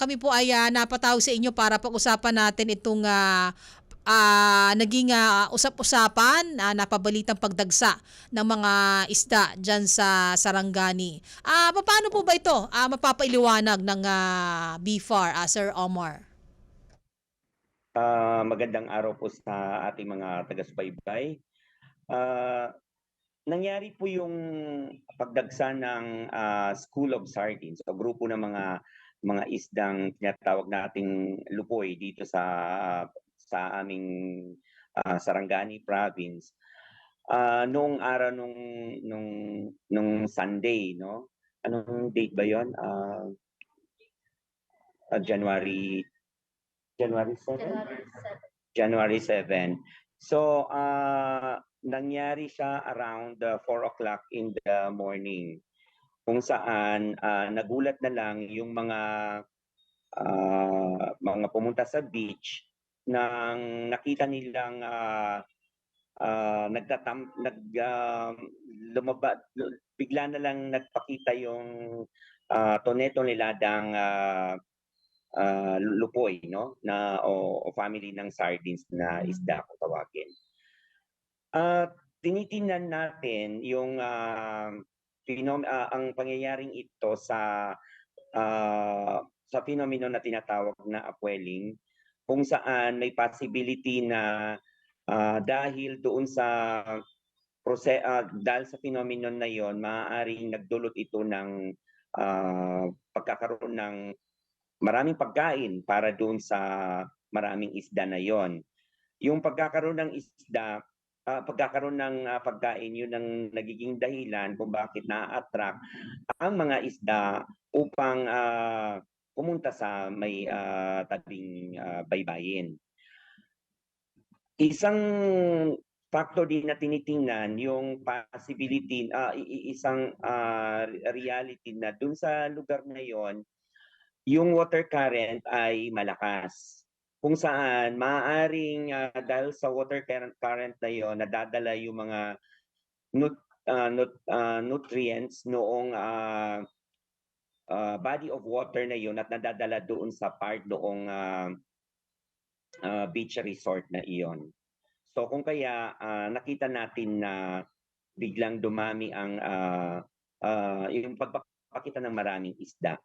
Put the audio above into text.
kami po ay ah, napatawag sa inyo para pag-usapan natin itong ah, ah, naging ah, usap-usapan na napabalitang pagdagsa ng mga isda dyan sa Sarangani. Ah, paano po ba ito? Ah, mapapailiwanag ng ah, BFAR, ah, Sir Omar. Ah, magandang araw po sa ating mga taga-subaybay. Ah, nangyari po yung pagdagsa ng ah, School of Sardines o grupo ng mga mga isdang tinatawag nating lupoy dito sa sa aming ah, Sarangani province. Ah, noong araw nung nung nung Sunday, no? Anong date ba 'yon? Ah, ah, January January 7? January 7. So, ah nangyari siya around uh, 4 o'clock in the morning kung saan ah, nagulat na lang yung mga ah, mga pumunta sa beach nang nakita nilang ah, ah, nagtatam nag ah, lumaba bigla na lang nagpakita yung ah, tone-toneladang ah, ah, lupoy no na o, o family ng sardines na isda kung tawagin. At tinitingnan natin yung ah, phenom- ah, ang pangyayaring ito sa ah, sa phenomenon na tinatawag na upwelling kung saan may possibility na ah, dahil doon sa prose ah, dahil sa phenomenon na yon maaaring nagdulot ito ng ah, pagkakaroon ng maraming pagkain para doon sa maraming isda na yon. Yung pagkakaroon ng isda, ah, pagkakaroon ng ah, pagkain, yun ang nagiging dahilan kung bakit na-attract ang mga isda upang ah, pumunta sa may ah, tabing ah, baybayin. Isang factor din na tinitingnan yung possibility, i- isang ah, reality na dun sa lugar na yon yung water current ay malakas. Kung saan maaaring ah, dahil sa water current, current na yon nadadala yung mga nut, ah, nut- ah, nutrients noong ah, ah, body of water na yon at nadadala doon sa part doong ah, ah, beach resort na iyon. So kung kaya ah, nakita natin na biglang dumami ang ah, ah, yung pagpapakita ng maraming isda.